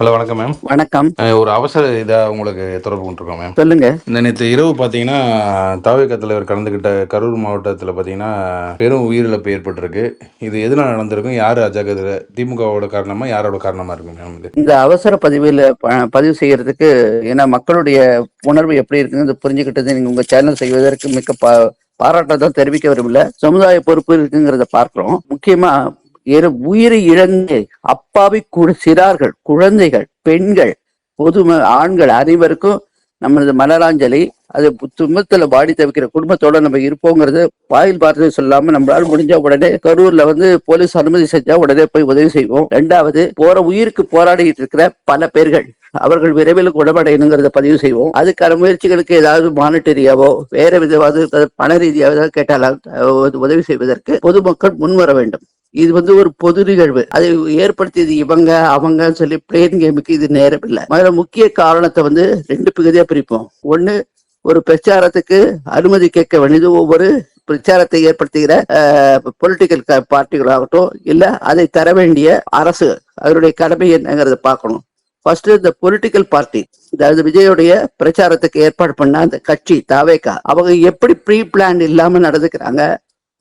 Hello வணக்கம் ma'am. வணக்கம். ஒரு அவசர இதாக உங்களுக்கு தொடர்பு கொண்டிருக்கோம் மேம். சொல்லுங்க. இந்த நேற்று இரவு பார்த்தீங்கன்னா தாவேக தலைவர் கலந்துக்கிட்ட கரூர் மாவட்டத்தில் பார்த்தீங்கன்னா பெரும் உயிரிழப்பு ஏற்பட்டிருக்கு. இது எதனால் நடந்திருக்கும்? யார் அஜாக்கிரதை? திமுகவோட காரணமா யாரோட காரணமா இருக்கும் மேம் இது? இந்த அவசர பதிவில் பதிவு செய்யறதுக்கு ஏன்னா மக்களுடைய உணர்வு எப்படி இருக்குன்னு புரிஞ்சுக்கிட்டது நீங்க உங்க சேனல் செய்வதற்கு மிக்க பா பாராட்டத்தான் தெரிவிக்க விரும்பல. சமுதாய பொறுப்பு இருக்குங்கிறத பார்க்கிறோம். முக்கியமா இரு உயிரை இழந்து அப்பாவி குழு சிறார்கள் குழந்தைகள் பெண்கள் பொது ஆண்கள் அனைவருக்கும் நமது மலராஞ்சலி அது துன்பத்துல பாடி தவிக்கிற குடும்பத்தோட நம்ம இருப்போங்கிறது வாயில் வார்த்தை சொல்லாம நம்மளால முடிஞ்ச உடனே கரூர்ல வந்து போலீஸ் அனுமதி செஞ்சா உடனே போய் உதவி செய்வோம். ரெண்டாவது போற உயிருக்கு போராடிட்டு இருக்கிற பல பேர்கள். அவர்கள் விரைவில் குணமடையணுங்கிறத பதிவு செய்வோம். அதுக்கான முயற்சிகளுக்கு ஏதாவது மானிட்டரியாவோ வேற விதவாவது பண ரீதியாக கேட்டாலும் கேட்டால் உதவி செய்வதற்கு பொதுமக்கள் முன்வர வேண்டும். இது வந்து ஒரு பொது நிகழ்வு. அதை ஏற்படுத்தியது இவங்க அவங்க சொல்லி பிளேன் கேமுக்கு இது நேரம் இல்லை. முதல்ல முக்கிய காரணத்தை வந்து ரெண்டு பகுதியா பிரிப்போம். ஒண்ணு ஒரு பிரச்சாரத்துக்கு அனுமதி கேட்க வேண்டியது ஒவ்வொரு பிரச்சாரத்தை ஏற்படுத்துகிற பொலிட்டிக்கல் பார்ட்டிகளாகட்டும் இல்ல அதை தர வேண்டிய அரசு அதனுடைய கடமை என்னங்கிறத பார்க்கணும். ஃபர்ஸ்ட் இந்த பொலிட்டிக்கல் பார்ட்டி அதாவது விஜயோடைய பிரச்சாரத்துக்கு ஏற்பாடு பண்ண அந்த கட்சி தாவேக்கா அவங்க எப்படி ப்ரீ பிளான் இல்லாம நடந்துக்கிறாங்க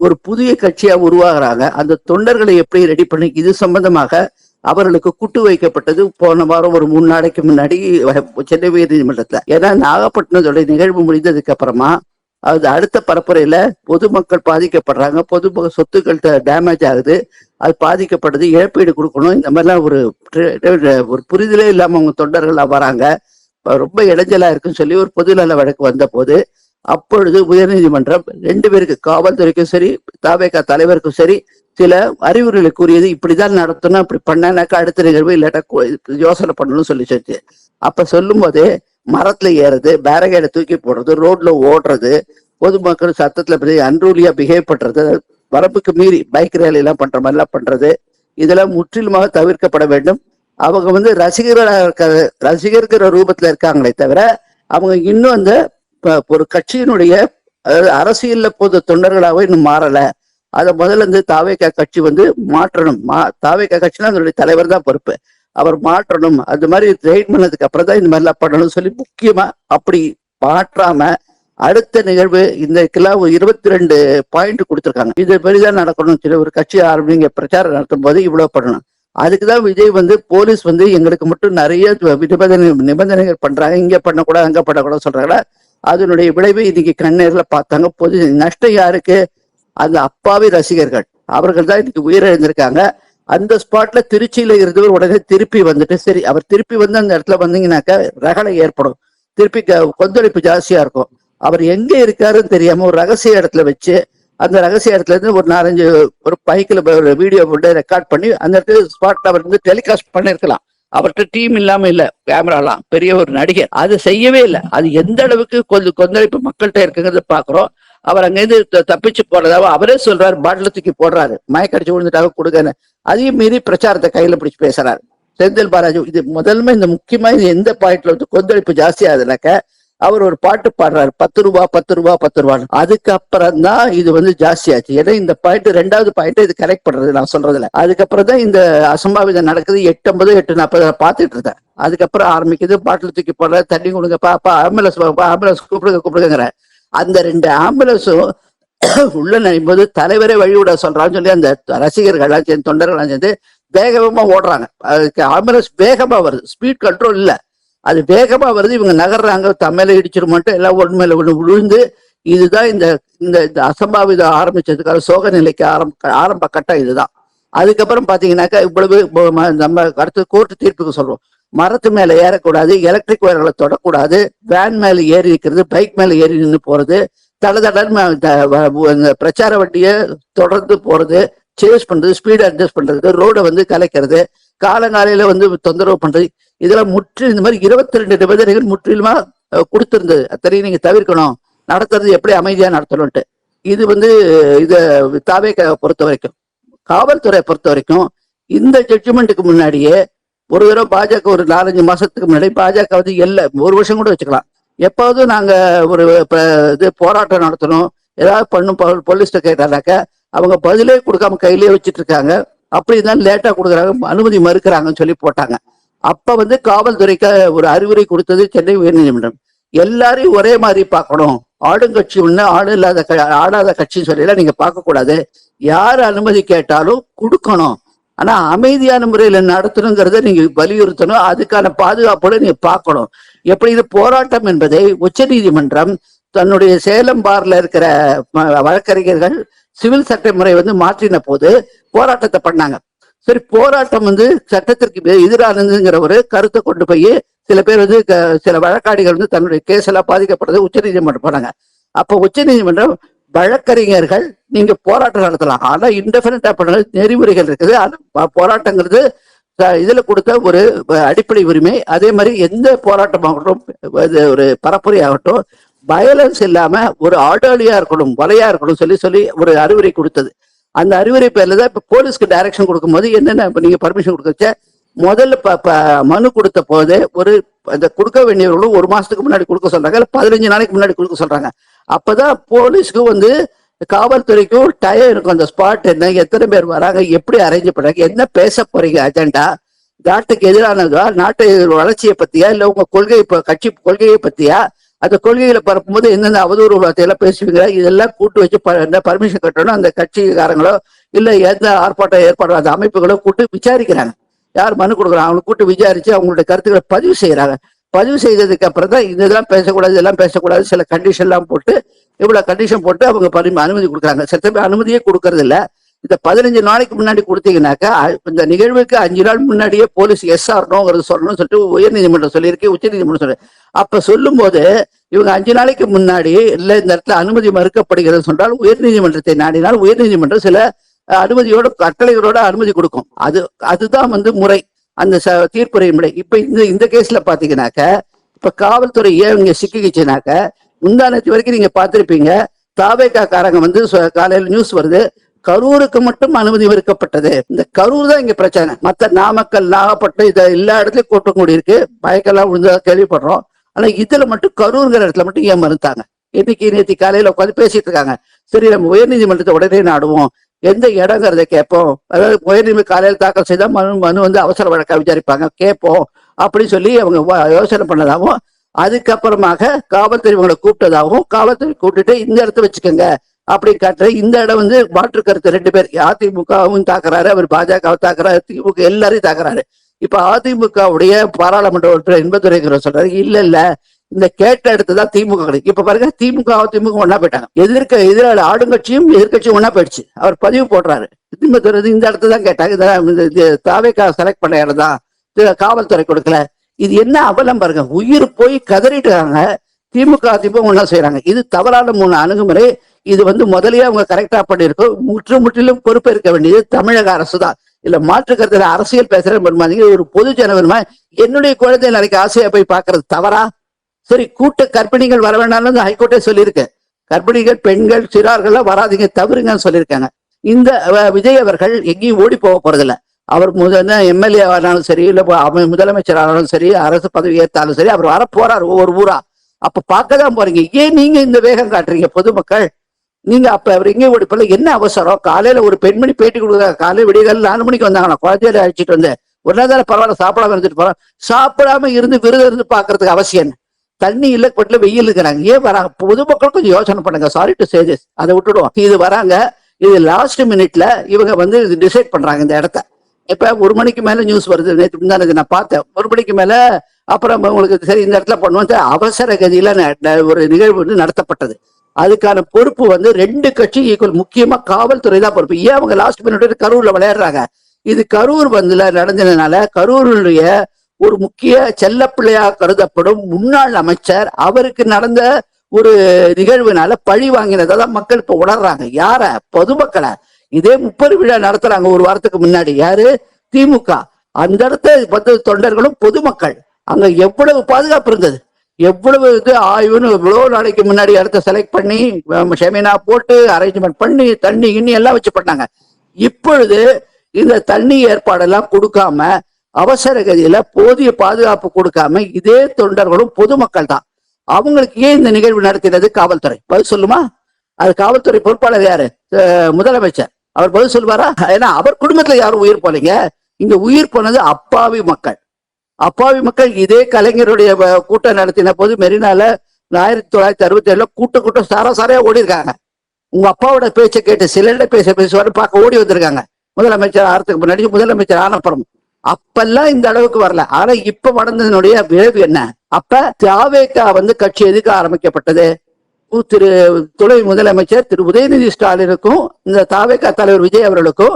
ஒரு புதிய கட்சியா உருவாகிறாங்க அந்த தொண்டர்களை எப்படி ரெடி பண்ணி இது சம்பந்தமாக அவர்களுக்கு குட்டு வைக்கப்பட்டது போன வாரம் ஒரு மூணு நாளைக்கு முன்னாடி சென்னை உயர் நீதிமன்றத்துல ஏன்னா நாகப்பட்டினத்தோட நிகழ்வு முடிந்ததுக்கு அப்புறமா அது அடுத்த பரப்புரையில பொதுமக்கள் பாதிக்கப்படுறாங்க பொது சொத்துக்கள் டேமேஜ் ஆகுது அது பாதிக்கப்படுது இழப்பீடு கொடுக்கணும். இந்த மாதிரிலாம் ஒரு ஒரு புரிதலே இல்லாம அவங்க தொண்டர்கள்லாம் வராங்க. ரொம்ப இடைஞ்சலா இருக்குன்னு சொல்லி ஒரு பொதுநல வழக்கு வந்த போது அப்பொழுது உயர்நீதிமன்றம் ரெண்டு பேருக்கு காவல்துறைக்கும் சரி தாவேகா தலைவருக்கும் சரி சில அறிவுரைகளை கூறியது இப்படிதான் நடத்தணும் அப்படி பண்ணானாக்கா அடுத்த நிகழ்வு இல்லாட்டா யோசனை பண்ணணும்னு சொல்லி சொல்லிச்சு. அப்ப சொல்லும் போதே மரத்துல ஏறுறது பேரகேடை தூக்கி போடுறது ரோட்ல ஓடுறது பொதுமக்கள் சத்தத்துல அன்ரூலியா பிஹேவ் பண்றது வரம்புக்கு மீறி பைக் ரேலி எல்லாம் பண்ற மாதிரிலாம் பண்றது. இதெல்லாம் முற்றிலுமாக தவிர்க்கப்பட வேண்டும். அவங்க வந்து ரசிகர்களாக இருக்க ரசிகர்கிற ரூபத்துல இருக்காங்களே தவிர அவங்க இன்னும் அந்த ஒரு கட்சியினுடைய அதாவது அரசியல்ல பொது தொண்டர்களாவே இன்னும் மாறல. அதை முதல்ல இருந்து தாவேக்கா கட்சி வந்து மாற்றணும். மா தாவேக்கா கட்சினா அதனுடைய தலைவர் தான் பொறுப்பு. அவர் மாற்றணும். அது மாதிரி ட்ரெயின் பண்ணதுக்கு அப்புறம் தான் இந்த மாதிரிலாம் பண்ணணும்னு சொல்லி முக்கியமா அப்படி மாற்றாம அடுத்த நிகழ்வு இந்த கிலோ இருபத்தி ரெண்டு பாயிண்ட் கொடுத்துருக்காங்க. இது பெரிதான் நடக்கணும் சொல்லி ஒரு கட்சி ஆரம்பிங்க பிரச்சாரம் நடத்தும் போது இவ்வளவு பண்ணணும். அதுக்குதான் விஜய் வந்து போலீஸ் வந்து எங்களுக்கு மட்டும் நிறைய நிபந்தனை நிபந்தனைகள் பண்றாங்க. இங்க பண்ணக்கூடாது அங்க பண்ணக்கூடாது சொல்றாங்களா அதனுடைய விளைவு இன்னைக்கு கண்ணேர்ல பார்த்தாங்க. பொது நஷ்டம் யாருக்கு? அந்த அப்பாவி ரசிகர்கள். அவர்கள் தான் இன்னைக்கு உயிரிழந்திருக்காங்க. அந்த ஸ்பாட்ல திருச்சியில இருந்தவர் உடனே திருப்பி வந்துட்டு சரி அவர் திருப்பி வந்து அந்த இடத்துல வந்தீங்கன்னாக்கா ரகலை ஏற்படும். திருப்பி க- கொந்தளிப்பு ஜாஸ்தியா இருக்கும். அவர் எங்க இருக்காருன்னு தெரியாம ஒரு ரகசிய இடத்துல வச்சு அந்த ரகசிய இடத்துல இருந்து ஒரு நாலஞ்சு ஒரு பைக்கில் ஒரு வீடியோ போட்டு ரெக்கார்ட் பண்ணி அந்த இடத்துல ஸ்பாட் அவர் வந்து டெலிகாஸ்ட் பண்ணிருக்கலாம். அவர்கிட்ட டீம் இல்லாம இல்ல கேமராலாம் பெரிய ஒரு நடிகர். அது செய்யவே இல்லை. அது எந்த அளவுக்கு கொஞ்சம் கொந்தளிப்பு மக்கள்கிட்ட இருக்குங்கிறத பாக்குறோம். அவர் அங்கிருந்து த- தப்பிச்சு போறதாவ அவரே சொல்றாரு பாட்டில் தூக்கி போடுறாரு. மயக்கடிச்சு விழுந்துட்டாக கொடுங்கன்னு. அதையும் மீறி பிரச்சாரத்தை கையில பிடிச்சு பேசுறாரு. செந்தில் பாலாஜி இது முதல்ல இந்த முக்கியமா இது எந்த பாயிண்ட்ல வந்து கொந்தளிப்பு ஜாஸ்தி ஆகுதுனாக்க அவர் ஒரு பாட்டு பாடுறாரு பத்து ரூபா பத்து ரூபா பத்து ரூபான்னு. அதுக்கப்புறம் தான் இது வந்து ஜாஸ்தி ஆச்சு ஏன்னா இந்த பாயிண்ட் ரெண்டாவது பாயிண்ட் இது கரெக்ட் பண்றது நான் சொல்றதுல அதுக்கப்புறம் தான் இந்த அசம்பாவிதம் நடக்குது. எட்டு ஐம்பது எட்டு நாற்பது பார்த்துட்டு இருந்தேன் அதுக்கப்புறம் ஆரம்பிக்குது பாட்டில் தூக்கி போடுற தண்ணி கொடுங்க பாப்பா ஆம்புலன்ஸ் ஆம்புலன்ஸ் கூப்பிடுங்க கூப்பிடுங்கிற அந்த ரெண்டு ஆம்புலன்ஸும் உள்ள நினைக்கும்போது தலைவரே வழிவிட சொல்றான்னு சொல்லி அந்த ரசிகர்கள்லாம் சேர்ந்து தொண்டர்கள்லாம் சேர்ந்து வேகமா ஓடுறாங்க. அதுக்கு ஆம்புலன்ஸ் வேகமா வருது. ஸ்பீட் கண்ட்ரோல் இல்லை. அது வேகமா வருது. இவங்க நகர்றாங்க. தமையில இடிச்சிருமான்ட்டு எல்லாம் ஒன்று மேல ஒன்று விழுந்து இதுதான் இந்த இந்த இந்த அசம்பாவிதம் ஆரம்பிச்சதுக்கான சோக நிலைக்கு ஆரம்ப ஆரம்ப கட்டம் இதுதான். அதுக்கப்புறம் பாத்தீங்கன்னாக்கா இவ்வளவு நம்ம அடுத்து கோர்ட்டு தீர்ப்புக்கு சொல்றோம். மரத்து மேல ஏறக்கூடாது எலக்ட்ரிக் ஒயர்களை தொடக்கூடாது வேன் மேல ஏறி இருக்கிறது பைக் மேல ஏறி நின்று போறது தட பிரச்சார வண்டியை தொடர்ந்து போறது சேஸ் பண்றது ஸ்பீடு அட்ஜஸ்ட் பண்றது ரோட வந்து கலைக்கிறது காலங்காலையில வந்து தொந்தரவு பண்றது இதெல்லாம் முற்றிலும் இந்த மாதிரி இருபத்தி ரெண்டு நிபந்தனைகள் முற்றிலுமா கொடுத்திருந்தது. அத்தனையும் நீங்க தவிர்க்கணும். நடத்துறது எப்படி அமைதியா நடத்தணும்ட்டு இது வந்து இதை தாவே பொறுத்த வரைக்கும் காவல்துறையை பொறுத்த வரைக்கும் இந்த ஜட்ஜ்மெண்ட்டுக்கு முன்னாடியே ஒரு தடவை பாஜக ஒரு நாலஞ்சு மாசத்துக்கு முன்னாடி பாஜக வந்து இல்லை ஒரு வருஷம் கூட வச்சுக்கலாம். எப்பாவது நாங்க ஒரு இது போராட்டம் நடத்தணும் ஏதாவது பண்ணும் போலீஸ்ட கேட்டானாக்க அவங்க பதிலே கொடுக்காம கையிலேயே வச்சுட்டு இருக்காங்க. அப்படிதான் லேட்டா கொடுக்குறாங்க அனுமதி மறுக்கிறாங்கன்னு சொல்லி போட்டாங்க. அப்ப வந்து காவல்துறைக்கு ஒரு அறிவுரை கொடுத்தது சென்னை உயர்நீதிமன்றம். எல்லாரையும் ஒரே மாதிரி பார்க்கணும். ஆளுங்கட்சி ஒண்ணு ஆடு இல்லாத க- ஆடாத கட்சின்னு சொல்லி நீங்க பார்க்க கூடாது. யார் அனுமதி கேட்டாலும் கொடுக்கணும். ஆனா அமைதியான முறையில நடத்தணுங்கிறத நீங்க வலியுறுத்தணும். அதுக்கான பாதுகாப்போட நீங்க பார்க்கணும். எப்படி இது போராட்டம் என்பதை உச்சநீதிமன்றம் தன்னுடைய சேலம் பார்ல இருக்கிற வழக்கறிஞர்கள் சிவில் சட்ட முறை வந்து மாற்றின போது போராட்டத்தை பண்ணாங்க. சரி போராட்டம் வந்து சட்டத்திற்கு எதிரானதுங்கிற ஒரு கருத்தை கொண்டு போய் சில பேர் வந்து க- சில வழக்காடிகள் வந்து தன்னுடைய கேஸ் எல்லாம் பாதிக்கப்படுறது உச்சநீதிமன்றம் போனாங்க. அப்ப உச்சநீதிமன்றம் வழக்கறிஞர்கள் நீங்க போராட்டம் நடத்தலாம். ஆனா இன்டெஃபினட்டா பண்ண நெறிமுறைகள் இருக்குது. ஆனா போராட்டங்கிறது இதுல கொடுத்த ஒரு அடிப்படை உரிமை. அதே மாதிரி எந்த போராட்டமாகட்டும் இது ஒரு பரப்புரை ஆகட்டும் வயலன்ஸ் இல்லாம ஒரு ஆடாளியா இருக்கணும் வலையா இருக்கணும் சொல்லி சொல்லி ஒரு அறிவுரை கொடுத்தது. அந்த அறிவுரை பேர்ல தான் இப்ப போலீஸ்க்கு டைரக்ஷன் கொடுக்கும்போது என்னென்ன இப்போ நீங்க பர்மிஷன் கொடுக்கச்ச முதல்ல மனு கொடுத்த போது ஒரு அந்த கொடுக்க வேண்டியவர்களும் ஒரு மாசத்துக்கு முன்னாடி கொடுக்க சொல்றாங்க இல்ல பதினஞ்சு நாளைக்கு முன்னாடி கொடுக்க சொல்றாங்க. அப்பதான் போலீஸ்க்கு வந்து காவல்துறைக்கும் டயம் இருக்கும். அந்த ஸ்பாட் என்ன எத்தனை பேர் வராங்க எப்படி அரேஞ்ச் பண்றாங்க என்ன பேச போறீங்க அஜெண்டா நாட்டுக்கு எதிரானதா நாட்டு வளர்ச்சியை பத்தியா? இல்ல உங்க கொள்கை கட்சி கொள்கையை பத்தியா? அந்த கொள்கைகளை பரப்பும்போது எந்தெந்த அவதூறு வார்த்தையெல்லாம் பேசுவீங்க? இதெல்லாம் கூட்டு வச்சு ப- என்ன பர்மிஷன் கட்டணும்? அந்த கட்சிக்காரங்களோ இல்லை எந்த ஆர்ப்பாட்டம் ஏற்பாடு அந்த அமைப்புகளோ கூட்டு விசாரிக்கிறாங்க. யார் மனு கொடுக்குறாங்க? அவங்களை கூட்டு விசாரிச்சு அவங்களுடைய கருத்துக்களை பதிவு செய்யறாங்க பதிவு செய்ததுக்கு அப்புறம் தான் இதெல்லாம் பேசக்கூடாது இதெல்லாம் பேசக்கூடாது சில கண்டிஷன் எல்லாம் போட்டு இவ்வளவு கண்டிஷன் போட்டு அவங்க பரிம அனுமதி கொடுக்குறாங்க. சத்தமே அனுமதியே கொடுக்கறது இல்லை இந்த பதினஞ்சு நாளைக்கு முன்னாடி கொடுத்தீங்கன்னாக்கா இந்த நிகழ்வுக்கு அஞ்சு நாள் முன்னாடியே போலீஸ் எஸ் ஆர்னோங்கிறது சொல்லணும்னு சொல்லிட்டு உயர்நீதிமன்றம் சொல்லியிருக்கு உச்சநீதிமன்றம் சொல்லி அப்ப சொல்லும்போது இவங்க அஞ்சு நாளைக்கு முன்னாடி இல்லை இந்த இடத்துல அனுமதி மறுக்கப்படுகிறது சொன்னால் உயர்நீதிமன்றத்தை நாடினால் உயர்நீதிமன்றம் சில அனுமதியோட கட்டளைகளோட அனுமதி கொடுக்கும். அது அதுதான் வந்து முறை அந்த ச- தீர்ப்புரை முறை. இப்ப இந்த இந்த கேஸ்ல பாத்தீங்கன்னாக்க இப்ப காவல்துறை ஏன் இங்க சிக்கிக்கிச்சுனாக்க முந்தானத்து வரைக்கும் நீங்க பார்த்துருப்பீங்க தாவேக்காக்காரங்க வந்து சொ- காலையில நியூஸ் வருது கரூருக்கு மட்டும் அனுமதி மறுக்கப்பட்டது. இந்த கரூர் தான் இங்க பிரச்சனை. மத்த நாமக்கல் நாகப்பட்டினம் இதை எல்லா இடத்துலயும் கூட்டம் கூடி இருக்கு பயக்கெல்லாம் விழுந்ததா கேள்விப்படுறோம். ஆனா இதுல மட்டும் கரூர்ங்கிற இடத்துல மட்டும் ஏன் மறுத்தாங்க இன்னைக்கு நேத்தி காலையில உட்காந்து பேசிட்டு இருக்காங்க. சரி நம்ம உயர்நீதிமன்றத்தை உடனே நாடுவோம். எந்த இடங்கிறத கேட்போம். அதாவது உயர்நீதி காலையில் தாக்கல் செய்தா மனு மனு வந்து அவசர வழக்கா விசாரிப்பாங்க. கேட்போம். அப்படின்னு சொல்லி அவங்க யோசனை பண்ணதாகவும் அதுக்கப்புறமாக காவல்துறை இவங்களை கூப்பிட்டதாகவும் காவல்துறை கூப்பிட்டுட்டு இந்த இடத்த வச்சுக்கோங்க. அப்படி காட்டுற இந்த இடம் வந்து மாற்று கருத்து. ரெண்டு பேர் அதிமுகவும் தாக்குறாரு அவர் பாஜகவை தாக்குறாரு திமுக எல்லாரையும் தாக்குறாரு. இப்ப அதிமுகவுடைய பாராளுமன்ற உறுப்பினர் இன்பதுரைங்கிற சொல்றாரு இல்ல இல்ல இந்த கேட்ட இடத்துதான் திமுக கிடைக்கும் இப்ப பாருங்க திமுக அதிமுக ஒன்னா போயிட்டாங்க. எதிர்க்க எதிராளி ஆளுங்கட்சியும் எதிர்க்கட்சியும் ஒன்னா போயிடுச்சு. அவர் பதிவு போடுறாரு. திமுக இந்த இடத்துல தான் கேட்டாங்க. இதெல்லாம் இந்த- இது தாவேக்கா செலக்ட் பண்ண இடம் தான். காவல்துறை கொடுக்கல. இது என்ன அவலம் பாருங்க. உயிர் போய் கதறிட்டு திமுக அதிமுக ஒன்னா செய்யறாங்க இது தவறான மூணு அணுகுமுறை. இது வந்து முதலே அவங்க கரெக்டா பண்ணிருக்கோம் முற்று முற்றிலும் பொறுப்பேற்க வேண்டியது தமிழக அரசு தான். இல்ல மாற்று கருத்துல அரசியல் பேசுறேன் பெருமாதிங்க ஒரு பொது ஜனவருமா என்னுடைய குழந்தை நாளைக்கு ஆசையா போய் பாக்குறது தவறா? சரி கூட்ட கர்ப்பிணிகள் வர வேண்டாம்னு ஹைகோர்ட்டே சொல்லியிருக்கேன். கர்ப்பிணிகள் பெண்கள் சிறார்கள்லாம் வராதீங்க தவறுங்கன்னு சொல்லியிருக்காங்க. இந்த விஜய் அவர்கள் எங்கேயும் ஓடி போக போறதில்ல. அவர் முதல்ல எம்எல்ஏ ஆனாலும் சரி இல்ல முதலமைச்சர் ஆனாலும் சரி அரசு பதவி ஏற்றாலும் சரி அவர் வர போறார் ஒவ்வொரு ஊரா. அப்ப பார்க்க தான் போறீங்க. ஏன் நீங்க இந்த வேகம் காட்டுறீங்க பொதுமக்கள்? நீங்க அப்ப அவர் எங்கேயும் ஓடி போல என்ன அவசரம்? காலையில ஒரு பெண்மணி பேட்டி கொடுக்குறாங்க. காலையில விடியகால நாலு மணிக்கு வந்தாங்கன்னா நான் குழந்தையில அழைச்சிட்டு வந்தேன் ஒரு நேரம் பரவாயில்ல சாப்பிடாம இருந்துட்டு போறான். சாப்பிடாம இருந்து விருது இருந்து பாக்குறதுக்கு அவசியம் என்ன? தண்ணி இல்ல கொட்டில வெயில் இருக்கிறாங்க. ஏன் வராங்க? பொதுமக்கள் கொஞ்சம் யோசனை பண்ணுங்க. சாரி டு சேஜஸ் அதை விட்டுடுவோம். இது வராங்க. இது லாஸ்ட் மினிட்ல இவங்க வந்து டிசைட் பண்றாங்க இந்த இடத்த. இப்ப ஒரு மணிக்கு மேல நியூஸ் வருது. நேற்று முந்தானது நான் பார்த்தேன். ஒரு மணிக்கு மேல அப்புறம் உங்களுக்கு சரி இந்த இடத்துல பண்ணுவோம். அவசர கதியில ஒரு நிகழ்வு வந்து நடத்தப்பட்டது. அதுக்கான பொறுப்பு வந்து ரெண்டு கட்சி ஈக்குவல் முக்கியமா காவல்துறை தான் பொறுப்பு. ஏன் அவங்க லாஸ்ட் மினிட் கரூர்ல விளையாடுறாங்க? இது கரூர் வந்துல நடந்ததுனால கரூருடைய ஒரு முக்கிய செல்லப்பிள்ளையாக கருதப்படும் முன்னாள் அமைச்சர் அவருக்கு நடந்த ஒரு நிகழ்வுனால பழி வாங்கினதை தான் மக்கள் இப்ப உணர்றாங்க. யார? பொதுமக்களை. இதே முப்பது விழா நடத்துறாங்க ஒரு வாரத்துக்கு முன்னாடி. யாரு? திமுக. அந்த இடத்த பத்து தொண்டர்களும் பொதுமக்கள். அங்க எவ்வளவு பாதுகாப்பு இருந்தது? எவ்வளவு இது ஆய்வுன்னு எவ்வளோ நாளைக்கு முன்னாடி இடத்த செலக்ட் பண்ணி செமினா போட்டு அரேஞ்ச்மெண்ட் பண்ணி தண்ணி கிண்ணி எல்லாம் வச்சு பண்ணாங்க. இப்பொழுது இந்த தண்ணி ஏற்பாடெல்லாம் கொடுக்காம அவசர கதியில போதிய பாதுகாப்பு கொடுக்காம இதே தொண்டர்களும் பொதுமக்கள் தான். அவங்களுக்கு ஏன் இந்த நிகழ்வு நடத்தினது காவல்துறை? பதில் சொல்லுமா? அது காவல்துறை பொறுப்பாளர் யாரு? முதலமைச்சர். அவர் பதில் சொல்லுவாரா ஏன்னா அவர் குடும்பத்துல யாரும் உயிர் போலீங்க. இங்க உயிர் போனது அப்பாவி மக்கள். அப்பாவி மக்கள் இதே கலைஞருடைய கூட்டம் நடத்தின போது மெரினால ஆயிரத்தி தொள்ளாயிரத்தி அறுபத்தி ஏழுல கூட்ட கூட்டம் சாராசாரியா ஓடி இருக்காங்க உங்க அப்பாவோட பேச்சை கேட்டு சிலர்ட பேச பேசுவாரு பார்க்க ஓடி வந்திருக்காங்க. முதலமைச்சர் ஆறதுக்கு முன்னாடி முதலமைச்சர் ஆனப்புறம். அப்பெல்லாம் இந்த அளவுக்கு வரல. ஆனா இப்ப வளர்ந்ததனுடைய விளைவு என்ன? அப்ப தியாவேகா வந்து கட்சி எதுக்கு ஆரம்பிக்கப்பட்டது? திரு துணை முதலமைச்சர் திரு உதயநிதி ஸ்டாலினுக்கும் இந்த தாவேக்கா தலைவர் விஜய் அவர்களுக்கும்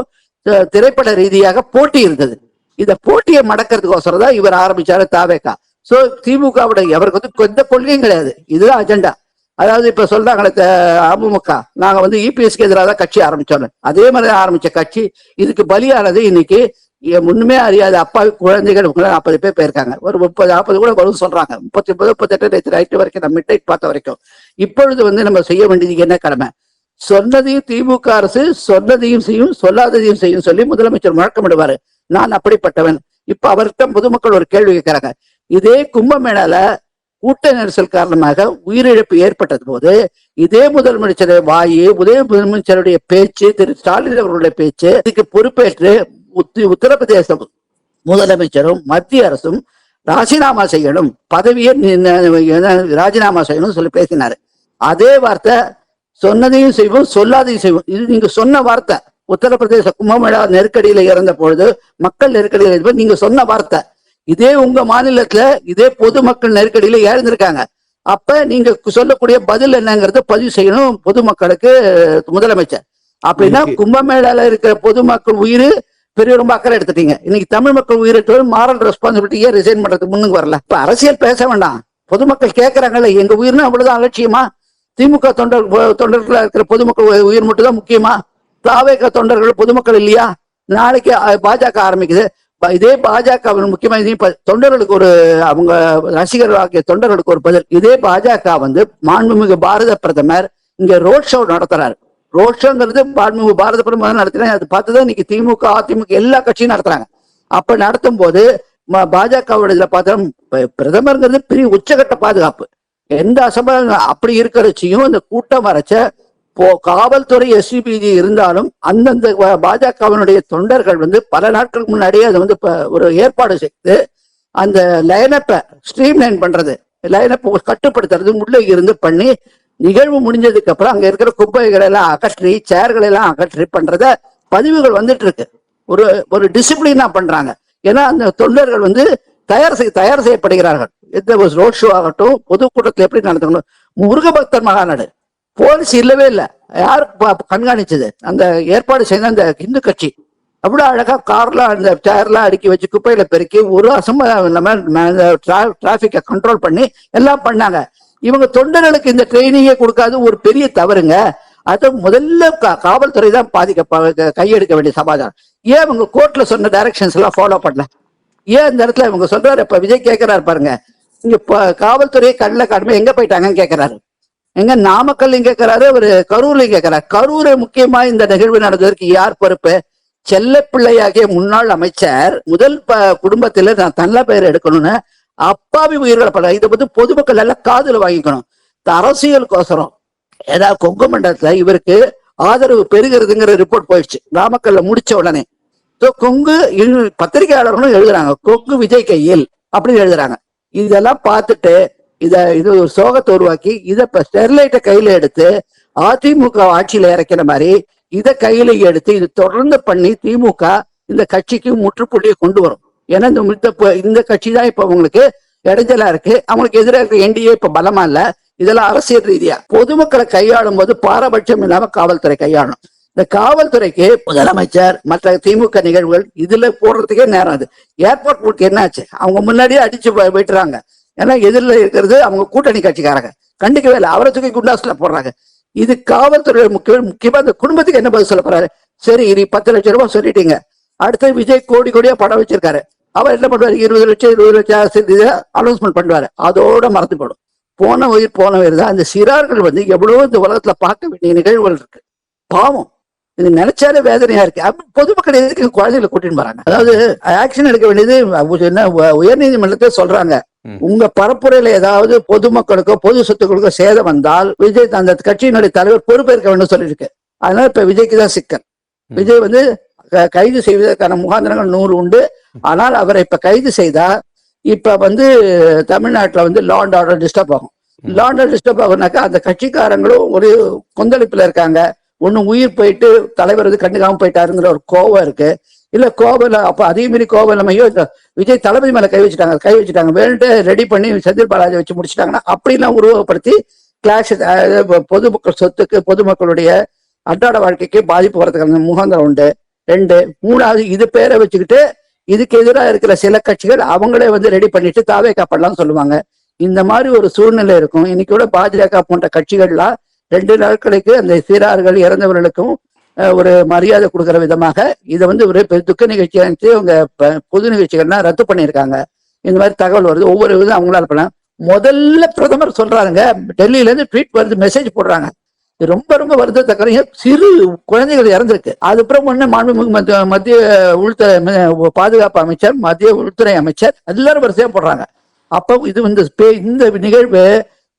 திரைப்பட ரீதியாக போட்டி இருந்தது. இந்த போட்டியை மடக்கிறதுக்கோசரம் தான் இவர் ஆரம்பிச்சாரு தாவேக்கா. சோ திமுகவுடைய அவருக்கு வந்து எந்த கொள்கையும் கிடையாது. இதுதான் அஜெண்டா அதாவது இப்ப சொல்றாங்களே அமமுக. நாங்க வந்து இபிஎஸ்க்கு எதிராக தான் கட்சி ஆரம்பிச்சோம் அதே மாதிரி ஆரம்பிச்ச கட்சி. இதுக்கு பலியானது இன்னைக்கு முன்னுமே அறியாத அப்பா குழந்தைகள் நாற்பது பேர் போயிருக்காங்க. ஒரு முப்பது நாற்பது கூட வரும் சொல்றாங்க. முப்பத்தி ஒன்பது முப்பத்தெட்டு நேற்று நைட்டு வரைக்கும் நம்ம மிட் பார்த்த வரைக்கும். இப்பொழுது வந்து நம்ம செய்ய வேண்டியது என்ன கடமை? சொன்னதையும் திமுக அரசு சொன்னதையும் செய்யும் சொல்லாததையும் செய்யும் சொல்லி முதலமைச்சர் முழக்கமிடுவாரு. நான் அப்படிப்பட்டவன். இப்ப அவர்கிட்ட பொதுமக்கள் ஒரு கேள்வி கேட்கிறாங்க. இதே கும்பமேளால கூட்ட நெரிசல் காரணமாக உயிரிழப்பு ஏற்பட்டது போது இதே முதலமைச்சருடைய வாயு உதய முதலமைச்சருடைய பேச்சு திரு ஸ்டாலின் அவர்களுடைய பேச்சு இதுக்கு பொறுப்பேற்று உத்தி- உத்தரப்பிரதேச முதலமைச்சரும் மத்திய அரசும் ராஜினாமா செய்யணும் பதவியை ராஜினாமா செய்யணும் சொல்லி பேசினாரு. அதே வார்த்தை சொன்னதையும் செய்வோம் சொல்லாதையும் செய்வோம். இது நீங்க சொன்ன வார்த்தை. உத்தரப்பிரதேச கும்பமேளா நெருக்கடியில இறந்த பொழுது மக்கள் நெருக்கடியில இருந்தபோது நீங்க சொன்ன வார்த்தை இதே உங்க மாநிலத்துல இதே பொதுமக்கள் நெருக்கடியில இழந்திருக்காங்க அப்ப நீங்க சொல்லக்கூடிய பதில் என்னங்கறத பதிவு செய்யணும் பொதுமக்களுக்கு முதலமைச்சர். அப்படின்னா கும்பமேளால இருக்கிற பொதுமக்கள் உயிர் பெரிய ரொம்ப அக்கறை எடுத்துட்டீங்க. இன்னைக்கு தமிழ் மக்கள் உயிரிட்டு மாரல் ரெஸ்பான்சிபிலிட்டியே ரிசைன் பண்றதுக்கு முன்னுக்கு வரல. இப்ப அரசியல் பேச வேண்டாம். பொதுமக்கள் கேட்கறாங்கல்ல எங்க உயிர்னா அவ்வளவுதான் அலட்சியமா? திமுக தொண்டர் தொண்டர்களா இருக்கிற பொதுமக்கள் உயிர் மட்டும் தான் முக்கியமா? தாவேக தொண்டர்கள் பொதுமக்கள் இல்லையா? நாளைக்கு பாஜக ஆரம்பிக்குது. இதே பாஜக முக்கியமாக முக்கியமா தொண்டர்களுக்கு ஒரு அவங்க ரசிகர்களாகிய தொண்டர்களுக்கு ஒரு பதில். இதே பாஜக வந்து மாண்புமிகு பாரத பிரதமர் இங்க ரோட் ஷோ நடத்துறாரு. ரோட் ஷோங்கிறது மாண்புமிகு பாரத பிரதமர் நடத்தினா அது பார்த்துதான் இன்னைக்கு திமுக அதிமுக எல்லா கட்சியும் நடத்துறாங்க. அப்ப நடத்தும் போது பாஜகவோட இதுல பார்த்தா பிரதமர்ங்கிறது பெரிய உச்சகட்ட பாதுகாப்பு. எந்த அசம்பம் அப்படி இருக்கிறச்சியும் இந்த கூட்டம் வரைச்ச காவல்துறை எஸ்பிபி இருந்தாலும் அந்தந்த பாஜகவினுடைய தொண்டர்கள் வந்து பல நாட்களுக்கு முன்னாடியே அதை வந்து ஒரு ஏற்பாடு செய்து அந்த லைனப்பை ஸ்ட்ரீம் லைன் பண்றது லைனப்பை கட்டுப்படுத்துறது உள்ளே இருந்து பண்ணி நிகழ்வு முடிஞ்சதுக்கு அப்புறம் அங்க இருக்கிற குப்பைகளை எல்லாம் அகற்றி சேர்களை எல்லாம் அகற்றி பண்றத பதிவுகள் வந்துட்டு இருக்கு. ஒரு ஒரு டிசிப்ளினா பண்றாங்க. ஏன்னா அந்த தொண்டர்கள் வந்து தயார் செய் தயார் செய்யப்படுகிறார்கள். எந்த ஒரு ரோட் ஷோ ஆகட்டும் பொதுக்கூட்டத்தில் எப்படி நடத்தணும் முருகபக்தர் மகாநாடு. போலீஸ் இல்லவே இல்லை. யார் கண்காணிச்சது? அந்த ஏற்பாடு செய்த அந்த இந்து கட்சி. அவ்வளவு அழகா கார்லாம் அந்த சேர்லாம் அடுக்கி வச்சு குப்பையில பெருக்கி ஒரு அசம்பவம் இல்லாம டிராபிக்கை கண்ட்ரோல் பண்ணி எல்லாம் பண்ணாங்க. இவங்க தொண்டர்களுக்கு இந்த ட்ரைனிங்கே கொடுக்காது ஒரு பெரிய தவறுங்க. அது முதல்ல காவல்துறை தான் பாதிக்க ப- கையெடுக்க வேண்டிய சமாதானம். ஏன் இவங்க கோர்ட்ல சொன்ன டைரக்ஷன்ஸ் எல்லாம் ஃபாலோ பண்ணல? ஏன் இந்த இடத்துல இவங்க சொல்றாரு? இப்ப விஜய் கேட்கிறாரு பாருங்க. இங்க ப- காவல்துறை கண்ணில் கடமை எங்க போயிட்டாங்கன்னு கேட்கிறாரு எங்க நாமக்கல்லையும் கேட்கிறாரு ஒரு கரூர்லயும் கேட்கிறாரு கரூரை முக்கியமா இந்த நிகழ்வு நடந்ததற்கு யார் பொறுப்பு? செல்லப்பிள்ளையாகிய முன்னாள் அமைச்சர் முதல் ப- குடும்பத்துல நான் நல்ல பெயர் எடுக்கணும்னு அப்பாவி உயிர்களை இதை பத்தி பொதுமக்கள் எல்லாம் காதுல வாங்கிக்கணும். அரசியலுக்கோசரம் ஏதாவது கொங்கு மண்டலத்துல இவருக்கு ஆதரவு பெருகிறதுங்கிற ரிப்போர்ட் போயிடுச்சு. நாமக்கல்ல முடிச்ச உடனே. கொங்கு பத்திரிகையாளர்களும் எழுதுறாங்க. கொங்கு விஜய் கையில் அப்படின்னு எழுதுறாங்க. இதெல்லாம் பார்த்துட்டு இத இது ஒரு சோகத்தை உருவாக்கி இதை இப்ப ஸ்டெர்லைட்டை கையில எடுத்து அதிமுக ஆட்சியில இறக்கிற மாதிரி இதை கையில எடுத்து இது தொடர்ந்து பண்ணி திமுக இந்த கட்சிக்கு முற்றுப்புள்ளியை கொண்டு வரும். ஏன்னா இந்த இந்த இந்த கட்சி தான் இப்ப அவங்களுக்கு இடைஞ்சலா இருக்கு. அவங்களுக்கு எதிராக இருக்க என்டிஏ இப்ப பலமா இல்ல. இதெல்லாம் அரசியல் ரீதியா. பொதுமக்களை கையாளும் போது பாரபட்சம் இல்லாம காவல்துறை கையாளணும் இந்த காவல்துறைக்கு முதலமைச்சர் மற்ற திமுக நிகழ்வுகள் இதுல போடுறதுக்கே நேரம் அது. ஏர்போர்ட் போர்ட் என்னாச்சு? அவங்க முன்னாடியே அடிச்சு போயிட்டுறாங்க. ஏன்னா எதிரில் இருக்கிறது அவங்க கூட்டணி கட்சிக்காரங்க. கண்டிக்கவே இல்லை. அவரை தூக்கி குண்டாஸ்ல போடுறாங்க. இது காவல்துறை முக்கிய முக்கியமா அந்த குடும்பத்துக்கு என்ன பதில் சொல்ல போறாரு? சரி நீ பத்து லட்சம் ரூபாய் சொல்லிட்டீங்க. அடுத்து விஜய் கோடி கோடியா படம் வச்சிருக்காரு. அவர் என்ன பண்ணுவாரு? இருபது லட்சம் இருபது லட்சம் அனௌன்ஸ்மெண்ட் பண்ணுவாரு. அதோட மறந்து போடும். போன உயிர் போன உயிர் தான். அந்த சிறார்கள் வந்து எவ்வளவோ இந்த உலகத்துல பார்க்க வேண்டிய நிகழ்வுகள் இருக்கு. பாவம். இது நினைச்சாலே வேதனையா இருக்கு. பொதுமக்கள் எதுக்கு குழந்தைகளை கூட்டின்னு போறாங்க? அதாவது ஆக்ஷன் எடுக்க வேண்டியது என்ன உயர்நீதிமன்றத்தை சொல்றாங்க. உங்க பரப்புரையில ஏதாவது பொதுமக்களுக்கோ பொது சொத்துக்களுக்கோ சேதம் வந்தால் விஜய் அந்த கட்சியினுடைய தலைவர் பொறுப்பேற்க வேண்டும் சொல்லியிருக்கு. அதனால இப்ப விஜய்க்கு தான் சிக்கல். விஜய் வந்து கைது செய்வதற்கான முகாந்திரங்கள் நூறு உண்டு. ஆனால் அவரை இப்ப கைது செய்தா இப்ப வந்து தமிழ்நாட்டுல வந்து லா அண்ட் ஆர்டர் டிஸ்டர்ப் ஆகும். லா அண்ட் ஆர்டர் டிஸ்டர்ப் ஆகுனாக்கா அந்த கட்சிக்காரங்களும் ஒரு கொந்தளிப்புல இருக்காங்க. ஒண்ணு உயிர் போயிட்டு தலைவர் வந்து கண்டுக்காம போயிட்டாருங்கிற ஒரு கோவம் இருக்கு. இல்ல கோபம் அப்ப அதே மாதிரி கோவலம் ஐயோ விஜய் தளபதி மேல கை வச்சுட்டாங்க கை வச்சுட்டாங்க வேணுட்டு ரெடி பண்ணி செந்தில் பாலாஜி வச்சு முடிச்சிட்டாங்கன்னா அப்படிலாம் உருவப்படுத்தி கிளாஷ் பொதுமக்கள் சொத்துக்கு பொதுமக்களுடைய அன்றாட வாழ்க்கைக்கு பாதிப்பு வரதுக்கான முகாந்திரம் உண்டு. ரெண்டு மூணாவது இது பேரை வச்சுக்கிட்டு இதுக்கு எதிராக இருக்கிற சில கட்சிகள் அவங்களே வந்து ரெடி பண்ணிட்டு தாவே காப்பாடலாம் சொல்லுவாங்க. இந்த மாதிரி ஒரு சூழ்நிலை இருக்கும். இன்னைக்கு கூட பாஜக போன்ற கட்சிகள்லாம் ரெண்டு நாட்களுக்கு அந்த சிறார்கள் இறந்தவர்களுக்கும் ஒரு மரியாதை கொடுக்குற விதமாக இதை வந்து ஒரு பெரிய துக்க நிகழ்ச்சியாக இருந்துச்சு. அவங்க பொது நிகழ்ச்சிகள்லாம் ரத்து பண்ணியிருக்காங்க. இந்த மாதிரி தகவல் வருது. ஒவ்வொரு இதுவும் அவங்களால பண்ணலாம். முதல்ல பிரதமர் சொல்றாங்க டெல்லியில இருந்து ட்வீட் வருது மெசேஜ் போடுறாங்க. ரொம்ப ரொம்ப வருத்தத்தக்கறையும் சிறு குழந்தைகள் இறந்திருக்கு. அதுக்கப்புறம் ஒண்ணு மாண்புமிகு மத்திய மத்திய உள்துறை பாதுகாப்பு அமைச்சர் மத்திய உள்துறை அமைச்சர் எல்லாரும் வரிசையா போடுறாங்க. அப்போ இது வந்து இந்த நிகழ்வு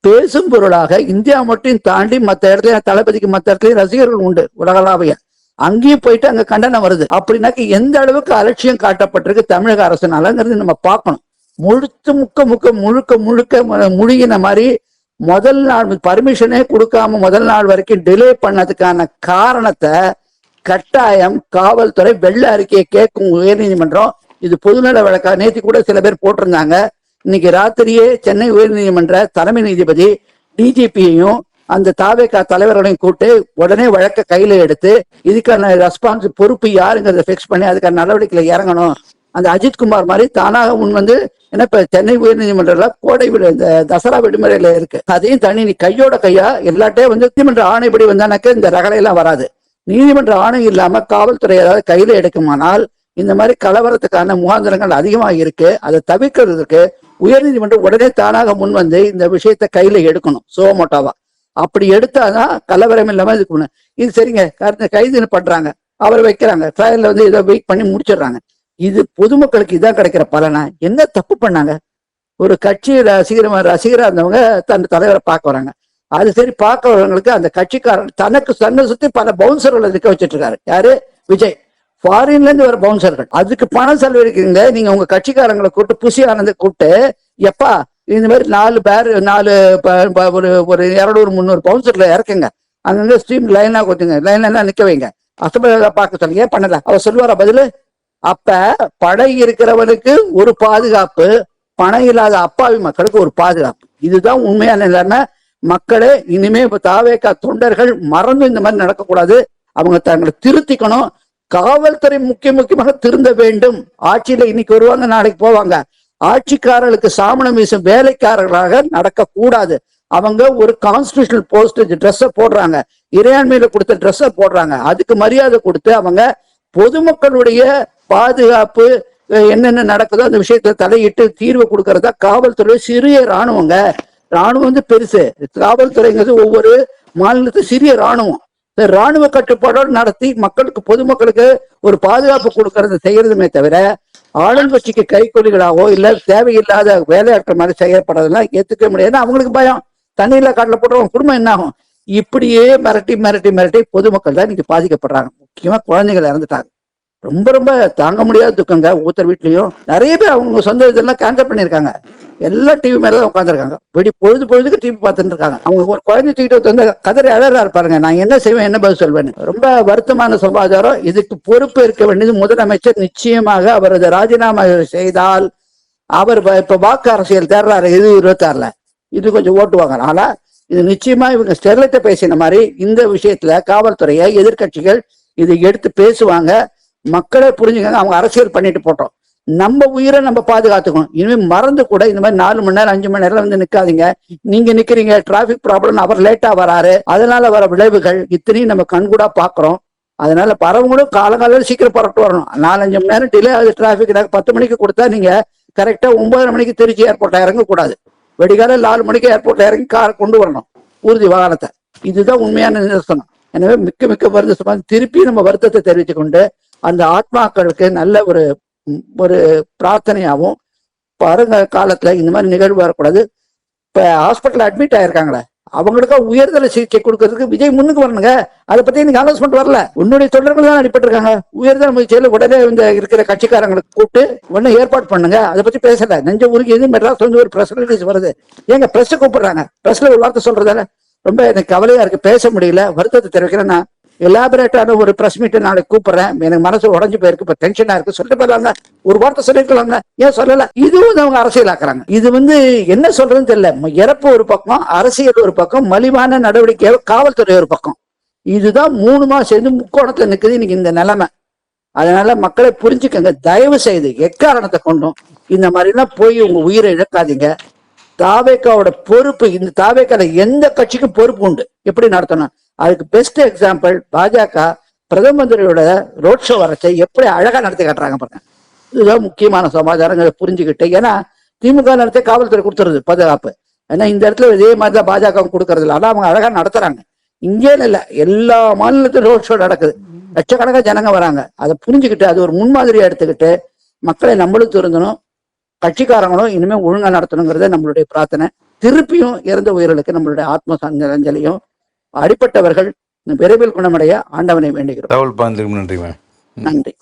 பேசும் பொருளாக இந்தியா மட்டும் தாண்டி மற்ற இடத்துல தளபதிக்கு மற்ற இடத்துலயும் ரசிகர்கள் உண்டு உலகளாவிய. அங்கேயும் போயிட்டு அங்க கண்டனம் வருது. அப்படின்னாக்க எந்த அளவுக்கு அலட்சியம் காட்டப்பட்டிருக்கு தமிழக அரசுனாலங்கிறது நம்ம பார்க்கணும். முழுத்து முக்க முக்க முழுக்க முழுக்க முழுகின மாதிரி முதல் நாள் பர்மிஷனே கொடுக்காம முதல் நாள் வரைக்கும் டிலே பண்ணதுக்கான காரணத்தை கட்டாயம் காவல்துறை வெள்ள அறிக்கையை கேட்கும் உயர்நீதிமன்றம் இது பொதுநல வழக்கா நேத்தி கூட சில பேர் போட்டிருந்தாங்க. இன்னைக்கு ராத்திரியே சென்னை உயர்நீதிமன்ற தலைமை நீதிபதி டிஜிபியையும் அந்த தாவேக்கா தலைவர்களையும் கூப்பிட்டு உடனே வழக்க கையில எடுத்து இதுக்கான ரெஸ்பான்ஸ் பொறுப்பு யாருங்கிறத ஃபிக்ஸ் பண்ணி அதுக்கான நடவடிக்கையில இறங்கணும். அந்த அஜித்குமார் மாதிரி தானாக முன் வந்து ஏன்னா இப்ப சென்னை உயர்நீதிமன்றம்ல கோடை விடு இந்த தசரா விடுமுறையில இருக்கு. அதையும் தனி நீ கையோட கையா எல்லாட்டையும் வந்து நீதிமன்ற ஆணைப்படி வந்தானாக்க இந்த ரகலையெல்லாம் வராது. நீதிமன்ற ஆணை இல்லாம காவல்துறை ஏதாவது கையில எடுக்குமானால் இந்த மாதிரி கலவரத்துக்கான முகாந்திரங்கள் அதிகமாக இருக்கு. அதை தவிர்க்கிறதுக்கு உயர்நீதிமன்றம் உடனே தானாக முன் வந்து இந்த விஷயத்தை கையில எடுக்கணும் சோமோட்டாவா அப்படி எடுத்தாதான் கலவரம் இல்லாம இதுக்கு இது சரிங்க கருத்து கைது பண்றாங்க அவர் வைக்கிறாங்க ட்ரையல்ல வந்து இதை வெயிட் பண்ணி முடிச்சிடுறாங்க. இது பொதுமக்களுக்கு இதான் கிடைக்கிற பலனா? என்ன தப்பு பண்ணாங்க? ஒரு கட்சி ரசிகர் ரசிகரா இருந்தவங்க தன் தலைவரை பார்க்க வராங்க. அது சரி பார்க்க வரவங்களுக்கு அந்த கட்சிக்காரன் தனக்கு தன்னை சுத்தி பல பவுன்சர்களை நிற்க வச்சிட்டு இருக்காரு. யாரு? விஜய். ஃபாரின்ல இருந்து வர பவுன்சர்கள் அதுக்கு பணம் செலவழிக்கிறீங்க. நீங்க உங்க கட்சிக்காரங்களை கூப்பிட்டு புசி ஆனந்த கூப்பிட்டு எப்பா இந்த மாதிரி நாலு பேர் நாலு ப- ப- ஒரு ஒரு இரநூறு முந்நூறு பவுன்சர்ல இறக்குங்க. அங்கங்க ஸ்ட்ரீம் லைனா கொடுத்துங்க. லைனா நிக்க வைங்க. அசம்பள பார்க்க சொல்லுங்க. ஏன் பண்ணல? அவர் சொல்லுவாரா பதில்? அப்ப படை இருக்கிறவனுக்கு ஒரு பாதுகாப்பு பணம் இல்லாத அப்பாவி மக்களுக்கு ஒரு பாதுகாப்பு. இதுதான் உண்மையான நிலைமை. மக்களே இனிமே இப்ப தாவேக்கா தொண்டர்கள் மறந்து இந்த மாதிரி நடக்கக்கூடாது. அவங்க தங்களை திருத்திக்கணும். காவல்துறை முக்கிய முக்கியமாக திருந்த வேண்டும். ஆட்சியில இன்னைக்கு வருவாங்க நாளைக்கு போவாங்க. ஆட்சிக்காரர்களுக்கு சாமணம் வீசும் வேலைக்காரர்களாக நடக்க கூடாது அவங்க ஒரு கான்ஸ்டியூஷனல் போஸ்ட் ட்ரெஸ்ஸை போடுறாங்க. இறையாண்மையில கொடுத்த ட்ரெஸ்ஸை போடுறாங்க. அதுக்கு மரியாதை கொடுத்து அவங்க பொதுமக்களுடைய பாதுகாப்பு என்னென்ன நடக்குதோ அந்த விஷயத்துல தலையிட்டு தீர்வு கொடுக்கறதா காவல்துறை சிறிய ராணுவங்க ராணுவம் வந்து பெருசு. காவல்துறைங்கிறது ஒவ்வொரு மாநிலத்து சிறிய ராணுவம் இந்த ராணுவ கட்டுப்பாடோடு நடத்தி மக்களுக்கு பொதுமக்களுக்கு ஒரு பாதுகாப்பு கொடுக்கறது செய்யறதுமே தவிர ஆளுங்கட்சிக்கு கைக்கூலிகளாவோ இல்ல தேவையில்லாத வேலையாட்கள் மாதிரி செய்யப்படுறதெல்லாம் ஏத்துக்க முடியாது. அவங்களுக்கு பயம். தண்ணியில காட்டில் போட்டுருவோம் குடும்பம் என்ன ஆகும்? இப்படியே மிரட்டி மிரட்டி மிரட்டி பொதுமக்கள் தான் இன்னைக்கு பாதிக்கப்படுறாங்க. முக்கியமா குழந்தைகள் இறந்துட்டாங்க. ரொம்ப ரொம்ப தாங்க முடியாத துக்கங்க. ஒவ்வொருத்தர் வீட்லயும் நிறைய பேர் அவங்க சொந்த இதெல்லாம் கேன்சல் பண்ணியிருக்காங்க. எல்லா டிவி மேல தான் உட்காந்துருக்காங்க வெடி பொழுது பொழுதுக்கு டிவி பார்த்துட்டு இருக்காங்க அவங்க ஒரு குழந்தை தூக்கிட்டு வந்து கதறி அழகா இருப்பாருங்க. நான் என்ன செய்வேன் என்ன பதில் சொல்வேன் ரொம்ப வருத்தமான சமாச்சாரம் இதுக்கு பொறுப்பு இருக்க வேண்டியது முதலமைச்சர் நிச்சயமாக அவரது ராஜினாமா செய்தால் அவர் இப்ப வாக்கு அரசியல் தேர்றாரு இது இருபத்தி ஆறுல இது கொஞ்சம் ஓட்டுவாங்க ஆனா இது நிச்சயமா இவங்க ஸ்டெர்லைட்டை பேசின மாதிரி இந்த விஷயத்துல காவல்துறையை எதிர்க்கட்சிகள் இதை எடுத்து பேசுவாங்க. மக்களே புரிஞ்சுக்காங்க. அவங்க அரசியல் பண்ணிட்டு போட்டோம். நம்ம உயிரை நம்ம பாதுகாத்துக்கணும். இனிமே மறந்து கூட இந்த மாதிரி நாலு மணி நேரம் அஞ்சு மணி நேரம் வந்து நிக்காதீங்க. நீங்க நிக்கிறீங்க டிராபிக் ப்ராப்ளம் அவர் லேட்டா வராரு. அதனால வர விளைவுகள் இத்தனையும் நம்ம கண்கூடா பாக்குறோம். அதனால பரவங்களும் காலங்காலம் சீக்கிரம் புறப்பட்டு வரணும். நாலஞ்சு மணி நேரம் டிலே ஆகுது டிராபிக் பத்து மணிக்கு கொடுத்தா நீங்க கரெக்டா ஒன்பதரை மணிக்கு திருச்சி ஏர்போர்ட்ல இறங்கக்கூடாது. வெடிகால நாலு மணிக்கு ஏர்போர்ட்ல இறங்கி கார் கொண்டு வரணும். ஊர்தி வாகனத்தை. இதுதான் உண்மையான நிதர்சனம். எனவே மிக்க மிக்க வருத்தமா. திருப்பி நம்ம வருத்தத்தை தெரிவித்துக்கொண்டு அந்த ஆத்மாக்களுக்கு நல்ல ஒரு ஒரு பிரார்த்தனையாகவும் வருங்க காலத்துல இந்த மாதிரி நிகழ்வு வரக்கூடாது. இப்ப ஹாஸ்பிட்டல் அட்மிட் ஆயிருக்காங்களே அவங்களுக்கு உயர்தர சிகிச்சை கொடுக்கறதுக்கு விஜய் முன்னுக்கு வரணுங்க. அதை பத்தி நீங்க அனௌன்ஸ்மெண்ட் வரல. உன்னுடைய தொண்டர்கள் தான் அடிபட்டிருக்காங்க. உயர்தல் உயர்தர முயற்சியில உடனே இந்த இருக்கிற கட்சிக்காரங்களை கூப்பிட்டு உடனே ஏற்பாடு பண்ணுங்க. அதை பத்தி பேசல. நெஞ்ச உருகி எது மெட்ராஸ் வந்து ஒரு பிரஸ் ரிலீஸ் வருது. ஏங்க பிரஸ் கூப்பிடுறாங்க. பிரஸ்ல ஒரு வார்த்தை சொல்றதால ரொம்ப எனக்கு கவலையா இருக்கு. பேச முடியல. வருத்தத்தை தெரிவிக்கிறேன் நான். எலாபரேட்டான ஒரு ப்ரெஸ் மீட் நாளைக்கு கூப்பிடுறேன். எனக்கு மனசு உடஞ்சு போயிருக்கு. இப்ப டென்ஷனா இருக்கு. சொல்லிட்டு போயிடலாங்க ஒரு வார்த்தை சொல்லிருக்கலாங்க ஏன் சொல்லல? இதுவும் அவங்க அரசியலாக்குறாங்க. இது வந்து என்ன சொல்றதுன்னு தெரியல. இறப்பு ஒரு பக்கம் அரசியல் ஒரு பக்கம் மலிவான நடவடிக்கை காவல்துறை ஒரு பக்கம். இதுதான் மூணு மாசம் சேர்ந்து முக்கோணத்துல நிக்குது இன்னைக்கு இந்த நிலைமை. அதனால மக்களை புரிஞ்சுக்கங்க. தயவு செய்து எக்காரணத்தை கொண்டும் இந்த மாதிரிலாம் போய் உங்க உயிரை இழக்காதீங்க. தாவேக்காவோட பொறுப்பு இந்த தாவேக்கால எந்த கட்சிக்கும் பொறுப்பு உண்டு. எப்படி நடத்தணும்? அதுக்கு பெஸ்ட் எக்ஸாம்பிள் பாஜக பிரதம மந்திரியோட ரோட் ஷோ வரச்சை எப்படி அழகா நடத்தி காட்டுறாங்க பாருங்க. இதுதான் முக்கியமான சமாச்சாரம் இதை புரிஞ்சுக்கிட்டு ஏன்னா திமுக நடத்திய காவல்துறை கொடுத்துருது பாதுகாப்பு. ஏன்னா இந்த இடத்துல இதே மாதிரி தான் பாஜக கொடுக்கறது இல்லை. ஆனா அவங்க அழகா நடத்துறாங்க. இங்கே இல்லை எல்லா மாநிலத்திலும் ரோட் ஷோ நடக்குது. லட்சக்கணக்கான ஜனங்க வராங்க. அதை புரிஞ்சுக்கிட்டு அது ஒரு முன்மாதிரியா எடுத்துக்கிட்டு மக்களை நம்மளும் திருந்தணும் கட்சிக்காரங்களும் இனிமே ஒழுங்கா நடத்தணுங்கிறத நம்மளுடைய பிரார்த்தனை. திருப்பியும் இறந்த உயிர்களுக்கு நம்மளுடைய ஆத்ம அஞ்சலியும் அடிப்பட்டவர்கள் விரைவில் குணமடைய ஆண்டவனை வேண்டுகிறோம். நன்றி.